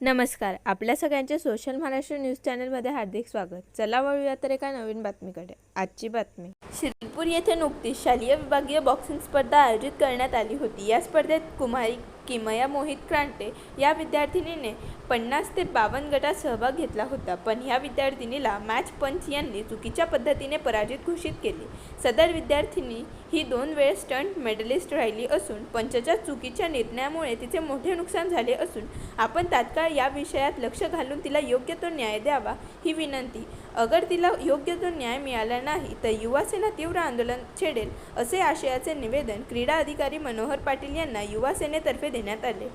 नमस्कार आपल्या सगळ्यांचे सोशल महाराष्ट्र न्यूज चॅनलमध्ये हार्दिक स्वागत. चला वळूया तर एका नवीन बातमीकडे. आजची बातमी. शिरपूर येथे नुकतीच शालेय विभागीय बॉक्सिंग स्पर्धा आयोजित करण्यात आली होती. या स्पर्धेत कुमारी किमया मोहित क्रांटे या विद्यार्थिनीने पन्नास ते बावन्न गटात सहभाग घेतला होता. पण ह्या विद्यार्थिनीला मॅच पंच यांनी चुकीच्या पद्धतीने पराजित घोषित केले. सदर विद्यार्थिनी ही दोन वेळेस स्टंट मेडलिस्ट राहिली असून पंचच्या चुकीच्या निर्णयामुळे तिचे मोठे नुकसान झाले असून आपण तात्काळ या विषयात लक्ष घालून तिला योग्य तो न्याय द्यावा ही विनंती. अगर तिला योग्य तो न्याय मिळाला नाही तर युवासेना तीव्र आंदोलन छेडेल असे आशयाचे निवेदन क्रीडा अधिकारी मनोहर पाटील यांना युवासेनेतर्फे देण्यात आले.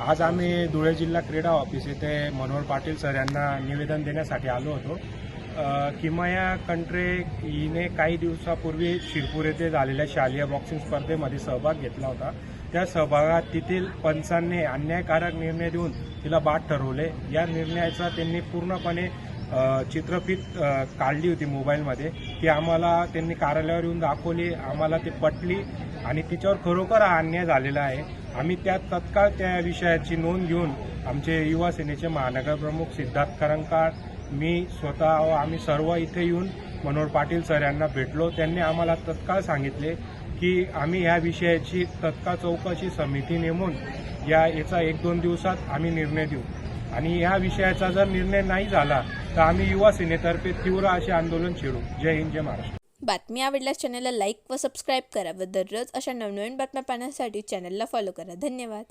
आज आम्ही धुळे जिल्हा क्रीडा ऑफिस येथे मनोहर पाटील सर यांना निवेदन देण्यासाठी आलो होतो. किमया कंट्रे हिने काही दिवसापूर्वी शिरपूर येथे झालेल्या शालेय बॉक्सिंग स्पर्धेमध्ये सहभाग घेतला होता. त्या सहभागात तेथील पंचांनी अन्यायकारक निर्णय देऊन तिला बाद ठरवले. या निर्णयाचा त्यांनी पूर्णपणे चित्रफित काढली होती मोबाईलमध्ये. ती आम्हाला त्यांनी कार्यालयावर येऊन दाखवली. आम्हाला ती पटली आणि तिच्यावर खरोखर हा अन्याय झालेला आहे. आम्ही त्या तत्काळ त्या विषयाची नोंद घेऊन आमचे युवा सेनेचे महानगर प्रमुख सिद्धार्थ करंकार मी स्वतः आम्ही सर्व इथे येऊन मनोहर पाटील सर यांना भेटलो. त्यांनी आम्हाला तत्काळ सांगितले की आम्ही ह्या विषयाची तत्काळ चौकशी समिती नेमून या याचा एक दोन दिवसात आम्ही निर्णय देऊ. आणि ह्या विषयाचा जर निर्णय नाही झाला तर आम्ही युवा सेनेतर्फे तीव्र असे आंदोलन छेडू. जय हिंद जय महाराष्ट्र. बातमी आवडल्यास चॅनलला लाईक व सबस्क्राईब करा व दररोज अशा नवनवीन बातम्या पाहण्यासाठी चॅनलला फॉलो करा. धन्यवाद.